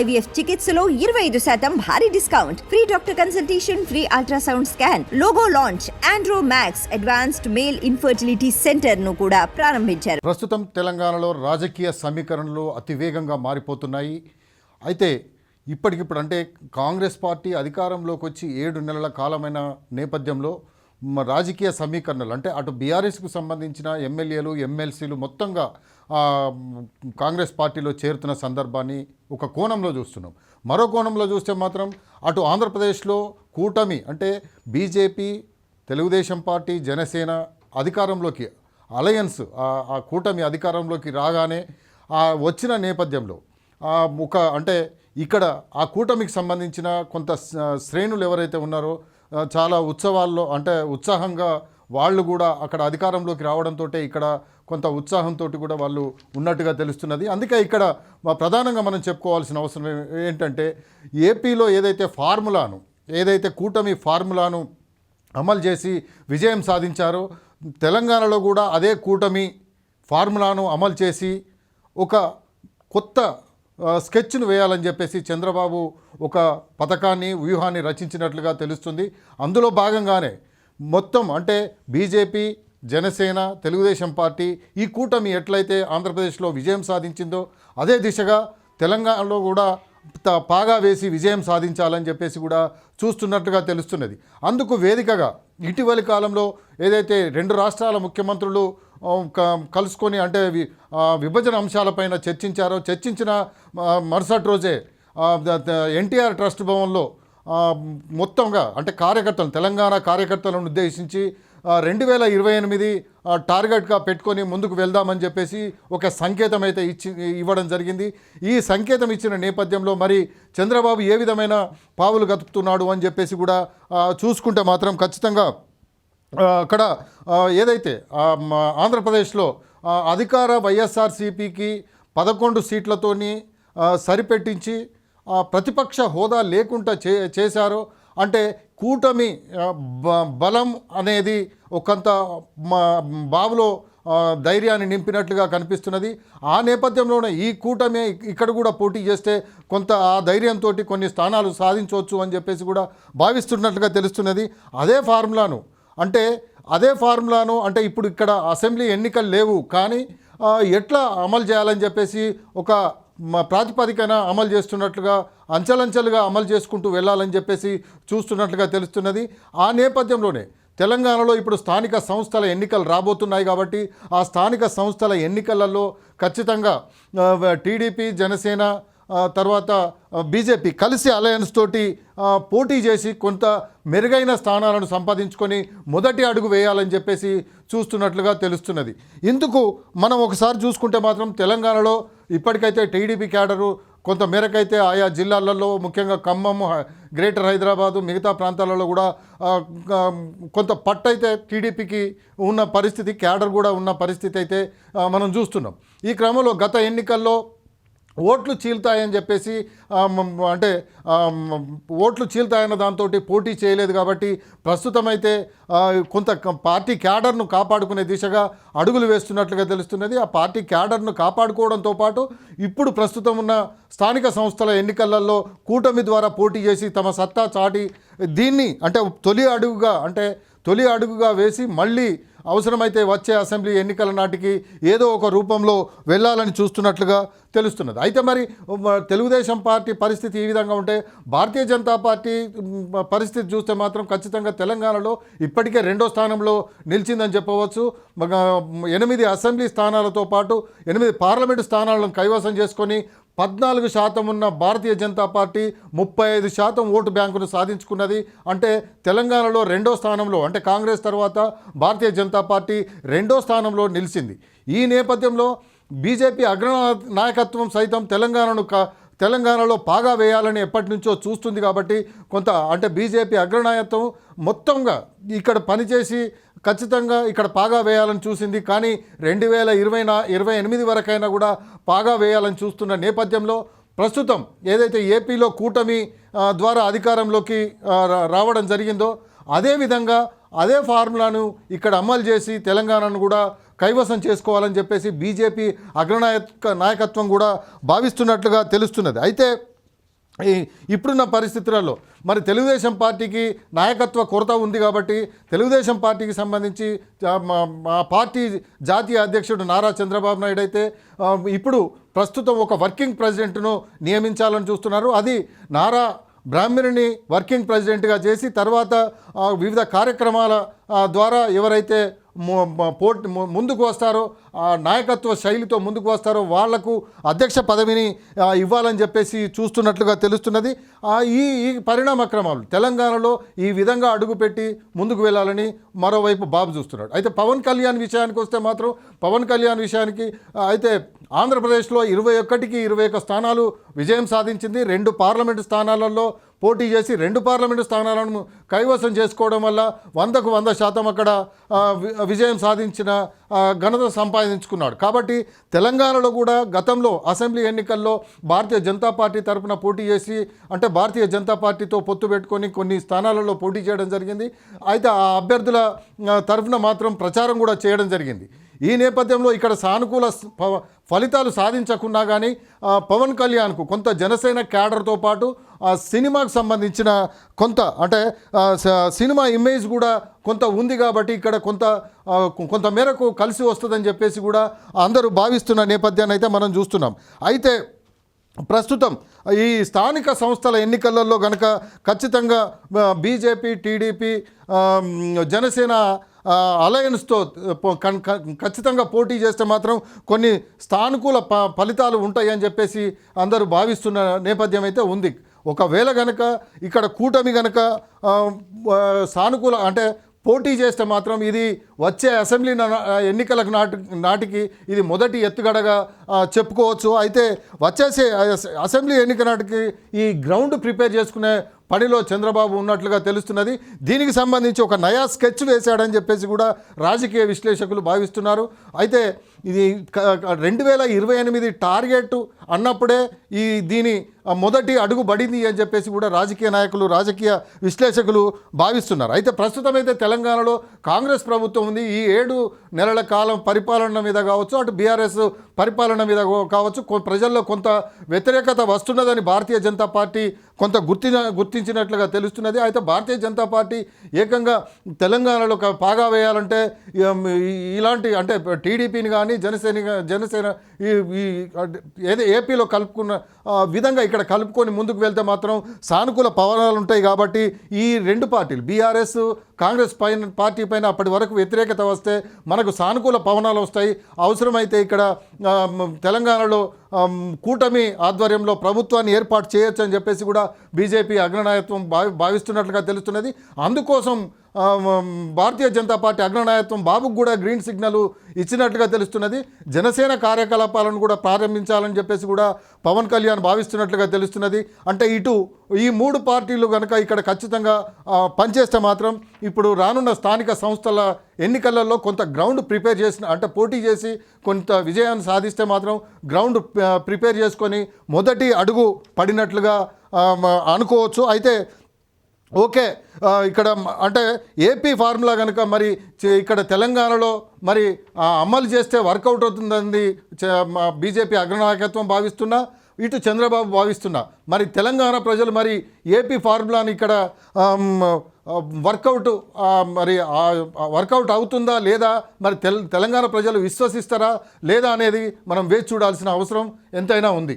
IVF చికిత్సలో ఇరవై ఐదు శాతం భారీ discount. Free doctor consultation free ultrasound scan logo launch Andro Max advanced male infertility సెంటర్ను కూడా ప్రారంభించారు. ప్రస్తుతం తెలంగాణలో రాజకీయ సమీకరణలు అతివేగంగా మారిపోతున్నాయి. అయితే ఇప్పటికిప్పుడు అంటే కాంగ్రెస్ పార్టీ అధికారంలోకి వచ్చి ఏడు నెలల కాలమైన నేపథ్యంలో రాజకీయ సమీకరణలు. అంటే అటు బీఆర్ఎస్కు సంబంధించిన ఎమ్మెల్యేలు ఎమ్మెల్సీలు మొత్తంగా కాంగ్రెస్ పార్టీలో చేరుతున్న సందర్భాన్ని ఒక కోణంలో చూస్తున్నాం. మరో కోణంలో చూస్తే మాత్రం అటు ఆంధ్రప్రదేశ్లో కూటమి అంటే బీజేపీ తెలుగుదేశం పార్టీ జనసేన అధికారంలోకి అలయన్స్ ఆ- కూటమి అధికారంలోకి రాగానే ఆ వచ్చిన నేపథ్యంలో ఒక అంటే ఇక్కడ ఆ కూటమికి సంబంధించిన కొంత శ్రేణులు ఎవరైతే ఉన్నారో చాలా ఉత్సవాల్లో అంటే ఉత్సాహంగా వాళ్ళు కూడా అక్కడ అధికారంలోకి రావడంతో ఇక్కడ కొంత ఉత్సాహంతో కూడా వాళ్ళు ఉన్నట్టుగా తెలుస్తున్నది. అందుకే ఇక్కడ ప్రధానంగా మనం చెప్పుకోవాల్సిన అవసరం ఏంటంటే ఏపీలో ఏదైతే ఫార్ములాను ఏదైతే కూటమి ఫార్ములాను అమలు చేసి విజయం సాధించారో తెలంగాణలో కూడా అదే కూటమి ఫార్ములాను అమలు చేసి ఒక కొత్త స్కెచ్ను వేయాలని చెప్పేసి చంద్రబాబు ఒక పథకాన్ని వ్యూహాన్ని రచించినట్లుగా తెలుస్తుంది. అందులో భాగంగానే మొత్తం అంటే బీజేపీ జనసేన తెలుగుదేశం పార్టీ ఈ కూటమి ఎట్లయితే ఆంధ్రప్రదేశ్లో విజయం సాధించిందో అదే దిశగా తెలంగాణలో కూడా త- పాగా వేసి విజయం సాధించాలని చెప్పేసి కూడా చూస్తున్నట్టుగా తెలుస్తున్నది. అందుకు వేదికగా ఇటీవలి కాలంలో ఏదైతే రెండు రాష్ట్రాల ముఖ్యమంత్రులు కలుసుకొని అంటే విభజన అంశాలపైన చర్చించారో చర్చించిన మరుసటి రోజే ఎన్టీఆర్ ట్రస్ట్ భవన్లో మొత్తంగా అంటే కార్యకర్తలు తెలంగాణ కార్యకర్తలను ఉద్దేశించి రెండు వేల ఇరవై ఎనిమిది టార్గెట్గా పెట్టుకొని ముందుకు వెళ్దామని చెప్పేసి ఒక సంకేతం అయితే ఇచ్చి ఇవ్వడం జరిగింది. ఈ సంకేతం ఇచ్చిన నేపథ్యంలో మరి చంద్రబాబు ఏ విధమైన పావులు గతుకుతున్నాడు అని చెప్పేసి కూడా చూసుకుంటే మాత్రం ఖచ్చితంగా అక్కడ ఏదైతే ఆంధ్రప్రదేశ్లో అధికార వైఎస్ఆర్సీపీకి పదకొండు సీట్లతోని సరిపెట్టించి ప్రతిపక్ష హోదా లేకుండా చే చేశారో. అంటే కూటమి బ- బలం అనేది ఒకంత మ- బావులో ధైర్యాన్ని నింపినట్లుగా కనిపిస్తున్నది. ఆ నేపథ్యంలోనే ఈ కూటమి ఇక్కడ కూడా పోటీ చేస్తే కొంత ఆ ధైర్యంతో కొన్ని స్థానాలు సాధించవచ్చు అని చెప్పేసి కూడా భావిస్తున్నట్లుగా తెలుస్తున్నది. అదే ఫార్ములాను అంటే అదే ఫార్ములాను అంటే ఇప్పుడు ఇక్కడ అసెంబ్లీ ఎన్నికలు లేవు కానీ ఎట్లా అమలు చేయాలని చెప్పేసి ఒక ప్రాతిపదికన అమలు చేస్తున్నట్లుగా అంచెలంచెలుగా అమలు చేసుకుంటూ వెళ్ళాలని చెప్పేసి చూస్తున్నట్లుగా తెలుస్తున్నది. ఆ నేపథ్యంలోనే తెలంగాణలో ఇప్పుడు స్థానిక సంస్థల ఎన్నికలు రాబోతున్నాయి కాబట్టి ఆ స్థానిక సంస్థల ఎన్నికలలో ఖచ్చితంగా టీడీపీ జనసేన తర్వాత బీజేపీ కలిసి అలయన్స్ తోటి పోటీ చేసి కొంత మెరుగైన స్థానాలను సంపాదించుకొని మొదటి అడుగు వేయాలని చెప్పేసి చూస్తున్నట్లుగా తెలుస్తున్నది. ఇందుకు మనం ఒకసారి చూసుకుంటే మాత్రం తెలంగాణలో ఇప్పటికైతే టీడీపీ క్యాడరు కొంత మేరకైతే ఆయా జిల్లాలలో ముఖ్యంగా ఖమ్మం గ్రేటర్ హైదరాబాదు మిగతా ప్రాంతాలలో కూడా కొంత పట్టయితే టీడీపీకి ఉన్న పరిస్థితి క్యాడర్ కూడా ఉన్న పరిస్థితి అయితే మనం చూస్తున్నాం. ఈ క్రమంలో గత ఎన్నికల్లో ఓట్లు చీల్తాయని చెప్పేసి అంటే ఓట్లు చీల్తాయన్న దాంతో పోటీ చేయలేదు కాబట్టి ప్రస్తుతమైతే కొంత పార్టీ క్యాడర్ను కాపాడుకునే దిశగా అడుగులు వేస్తున్నట్లుగా తెలుస్తున్నది. ఆ పార్టీ క్యాడర్ను కాపాడుకోవడంతో పాటు ఇప్పుడు ప్రస్తుతం ఉన్న స్థానిక సంస్థల ఎన్నికలలో కూటమి ద్వారా పోటీ చేసి తమ సత్తా చాటి దీన్ని అంటే తొలి అడుగుగా అంటే తొలి అడుగుగా వేసి మళ్ళీ అవసరమైతే వచ్చే అసెంబ్లీ ఎన్నికల నాటికి ఏదో ఒక రూపంలో వెళ్ళాలని చూస్తున్నట్లుగా తెలుస్తున్నది. అయితే మరి తెలుగుదేశం పార్టీ పరిస్థితి ఈ విధంగా ఉంటే భారతీయ జనతా పార్టీ పరిస్థితి చూస్తే మాత్రం ఖచ్చితంగా తెలంగాణలో ఇప్పటికే రెండో స్థానంలో నిలిచిందని చెప్పవచ్చు. ఎనిమిది అసెంబ్లీ స్థానాలతో పాటు ఎనిమిది పార్లమెంటు స్థానాలను కైవసం చేసుకొని పద్నాలుగు శాతం ఉన్న భారతీయ జనతా పార్టీ ముప్పై ఐదు శాతం ఓటు బ్యాంకును సాధించుకున్నది. అంటే తెలంగాణలో రెండో స్థానంలో అంటే కాంగ్రెస్ తర్వాత భారతీయ జనతా పార్టీ రెండో స్థానంలో నిలిచింది. ఈ నేపథ్యంలో బీజేపీ అగ్ర నాయకత్వం సైతం తెలంగాణను క తెలంగాణలో పాగా వేయాలని ఎప్పటి నుంచో చూస్తుంది కాబట్టి కొంత అంటే బీజేపీ అగ్రనాయకత్వం మొత్తంగా ఇక్కడ పనిచేసి ఖచ్చితంగా ఇక్కడ పాగా వేయాలని చూసింది. కానీ రెండు వేల ఇరవై నా ఇరవై ఎనిమిది వరకైనా కూడా పాగా వేయాలని చూస్తున్న నేపథ్యంలో ప్రస్తుతం ఏదైతే ఏపీలో కూటమి ద్వారా అధికారంలోకి రావడం జరిగిందో అదేవిధంగా అదే ఫార్ములాను ఇక్కడ అమలు చేసి తెలంగాణను కూడా కైవసం చేసుకోవాలని చెప్పేసి బీజేపీ అగ్రనాయక నాయకత్వం కూడా భావిస్తున్నట్లుగా తెలుస్తున్నది. అయితే ఇప్పుడున్న పరిస్థితులలో మరి తెలుగుదేశం పార్టీకి నాయకత్వ కొరత ఉంది కాబట్టి తెలుగుదేశం పార్టీకి సంబంధించి మా- పార్టీ జాతీయ అధ్యక్షుడు నారా చంద్రబాబు నాయుడు అయితే ఇప్పుడు ప్రస్తుతం ఒక వర్కింగ్ ప్రెసిడెంట్ను నియమించాలని చూస్తున్నారు. అది నారా బ్రాహ్మణిని వర్కింగ్ ప్రెసిడెంట్గా చేసి తర్వాత వివిధ కార్యక్రమాల ద్వారా ఎవరైతే పోటీ ముందుకు వస్తారో ఆ నాయకత్వ శైలితో ముందుకు వస్తారో వాళ్ళకు అధ్యక్ష పదవిని ఇవ్వాలని చెప్పేసి చూస్తున్నట్లుగా తెలుస్తున్నది. ఈ ఈ పరిణామ క్రమాలు తెలంగాణలో ఈ విధంగా అడుగుపెట్టి ముందుకు వెళ్ళాలని మరోవైపు బాబు చూస్తున్నాడు. అయితే పవన్ కళ్యాణ్ విషయానికి వస్తే మాత్రం పవన్ కళ్యాణ్ విషయానికి అయితే ఆంధ్రప్రదేశ్లో ఇరవై ఒక్కటికి ఇరవై ఒక్క స్థానాలు విజయం సాధించింది. రెండు పార్లమెంటు స్థానాలలో పోటీ చేసి రెండు పార్లమెంటు స్థానాలను కైవసం చేసుకోవడం వల్ల వందకు వంద శాతం అక్కడ విజయం సాధించిన ఘనత సంపాదించుకున్నాడు. కాబట్టి తెలంగాణలో కూడా గతంలో అసెంబ్లీ ఎన్నికల్లో భారతీయ జనతా పార్టీ తరపున పోటీ చేసి అంటే భారతీయ జనతా పార్టీతో పొత్తు పెట్టుకొని కొన్ని స్థానాలలో పోటీ చేయడం జరిగింది. అయితే ఆ అభ్యర్థుల తరఫున మాత్రం ప్రచారం కూడా చేయడం జరిగింది. ఈ నేపథ్యంలో ఇక్కడ సానుకూల ఫలితాలు సాధించకున్నా కానీ పవన్ కళ్యాణ్కు కొంత జనసేన క్యాడర్తో పాటు ఆ సినిమాకు సంబంధించిన కొంత అంటే సినిమా ఇమేజ్ కూడా కొంత ఉంది కాబట్టి ఇక్కడ కొంత కొంత మేరకు కలిసి వస్తుందని చెప్పేసి కూడా అందరూ భావిస్తున్న నేపథ్యాన్ని అయితే మనం చూస్తున్నాం. అయితే ప్రస్తుతం ఈ స్థానిక సంస్థల ఎన్నికలలో కనుక ఖచ్చితంగా బీజేపీ టీడీపీ జనసేన అలయన్స్తో కన్- ఖచ్చితంగా పోటీ చేస్తే మాత్రం కొన్ని స్థానుకూల ప ఫలితాలు ఉంటాయని చెప్పేసి అందరూ భావిస్తున్న నేపథ్యం అయితే ఉంది. ఒకవేళ గనక ఇక్కడ కూటమి గనక సానుకూల అంటే పోటీ చేస్తే మాత్రం ఇది వచ్చే అసెంబ్లీ ఎన్నికలకు నాటి నాటికి ఇది మొదటి ఎత్తుగడగా చెప్పుకోవచ్చు. అయితే వచ్చేసే అసెంబ్లీ ఎన్నిక నాటికి ఈ గ్రౌండ్ ప్రిపేర్ చేసుకునే పనిలో చంద్రబాబు ఉన్నట్లుగా తెలుస్తున్నది. దీనికి సంబంధించి ఒక నయా స్కెచ్ వేశాడని చెప్పేసి కూడా రాజకీయ విశ్లేషకులు భావిస్తున్నారు. అయితే ఇది రెండు వేల ఇరవై ఎనిమిది టార్గెట్ అన్నప్పుడే ఈ దీని మొదటి అడుగు పడింది అని చెప్పేసి కూడా రాజకీయ నాయకులు రాజకీయ విశ్లేషకులు భావిస్తున్నారు. అయితే ప్రస్తుతం అయితే తెలంగాణలో కాంగ్రెస్ ప్రభుత్వం ఉంది. ఈ ఏడు నెలల కాలం పరిపాలన మీద కావచ్చు అటు బీఆర్ఎస్ పరిపాలన మీద కావచ్చు. కొ- ప్రజల్లో కొంత వ్యతిరేకత వస్తున్నదని భారతీయ జనతా పార్టీ కొంత గుర్తిన గుర్తించినట్లుగా తెలుస్తున్నది. అయితే భారతీయ జనతా పార్టీ ఏకంగా తెలంగాణలో పాగా వేయాలంటే ఇలాంటి అంటే టీడీపీని కానీ జనసేన జనసేన ఈ ఏదో ఏపీలో కలుపుకున్న విధంగా ఇక్కడ కలుపుకొని ముందుకు వెళ్తే మాత్రం సానుకూల పవనాలు ఉంటాయి కాబట్టి ఈ రెండు పార్టీలు బీఆర్ఎస్ కాంగ్రెస్ పైన పార్టీ పైన అప్పటి వరకు వ్యతిరేకత వస్తే మనకు సానుకూల పవనాలు వస్తాయి. అవసరమైతే ఇక్కడ తెలంగాణలో కూటమి ఆధ్వర్యంలో ప్రభుత్వాన్ని ఏర్పాటు చేయొచ్చు అని చెప్పేసి కూడా బీజేపీ అగ్రనాయకత్వం భావి భావిస్తున్నట్లుగా తెలుస్తున్నది. అందుకోసం భారతీయ జనతా పార్టీ అగ్రనాయకత్వం బాబుకు కూడా గ్రీన్ సిగ్నల్ ఇచ్చినట్లుగా తెలుస్తున్నది. జనసేన కార్యకలాపాలను కూడా ప్రారంభించాలని చెప్పేసి కూడా పవన్ కళ్యాణ్ భావిస్తున్నట్లుగా తెలుస్తున్నది. అంటే ఇటు ఈ మూడు పార్టీలు కనుక ఇక్కడ ఖచ్చితంగా పనిచేస్తే మాత్రం ఇప్పుడు రానున్న స్థానిక సంస్థల ఎన్నికలలో కొంత గ్రౌండ్ ప్రిపేర్ చేసిన అంటే పోటీ చేసి కొంత విజయాన్ని సాధిస్తే మాత్రం గ్రౌండ్ ప్రిపేర్ చేసుకొని మొదటి అడుగు పడినట్లుగా అనుకోవచ్చు. అయితే ఓకే ఇక్కడ అంటే ఏపీ ఫార్ములా కనుక మరి చే- ఇక్కడ తెలంగాణలో మరి అమలు చేస్తే వర్కౌట్ అవుతుందని బీజేపీ అగ్రనాయకత్వం భావిస్తున్నా ఇటు చంద్రబాబు భావిస్తున్నా. మరి తెలంగాణ ప్రజలు మరి ఏపీ ఫార్ములాని ఇక్కడ వర్కౌట్ మరి వర్కౌట్ అవుతుందా లేదా మరి తెల్ తెలంగాణ ప్రజలు విశ్వసిస్తారా లేదా అనేది మనం వేచి చూడాల్సిన అవసరం ఎంతైనా ఉంది.